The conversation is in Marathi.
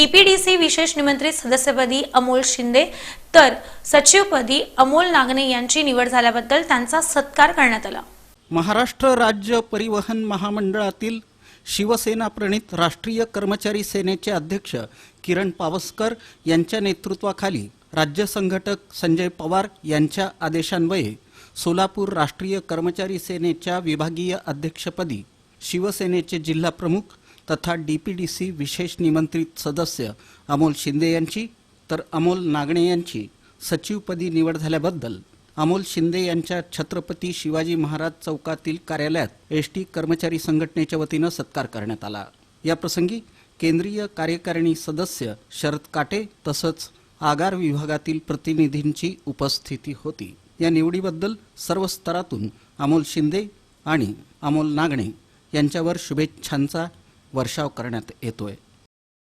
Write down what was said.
डीपीडीसी विशेष निमंत्रित सदस्यपदी अमोल शिंदे तर सचिवपदी अमोल नागने यांची निवड झाल्याबद्दल त्यांचा सत्कार करण्यात आला. महाराष्ट्र राज्य परिवहन महामंडळातील शिवसेना प्रणित राष्ट्रीय कर्मचारी सेनेचे अध्यक्ष किरण पावसकर यांच्या नेतृत्वाखाली राज्य संघटक संजय पवार यांच्या आदेशान्वये सोलापूर राष्ट्रीय कर्मचारी सेनेच्या विभागीय अध्यक्षपदी शिवसेनेचे जिल्हा प्रमुख तथा डीपीडीसी विशेष निमंत्रित सदस्य अमोल शिंदे यांची तर अमोल नागणे यांची सचिवपदी निवड झाल्याबद्दल अमोल शिंदे यांच्या छत्रपती शिवाजी महाराज चौकातील कार्यालयात एस टी कर्मचारी संघटनेच्या वतीनं सत्कार करण्यात आला. या प्रसंगी केंद्रीय कार्यकारिणी सदस्य शरद काटे तसंच आगार विभागातील प्रतिनिधींची उपस्थिती होती. या निवडीबद्दल सर्व स्तरातून अमोल शिंदे आणि अमोल नागणे यांच्यावर शुभेच्छांचा वर्षाव करण्यात येतोय.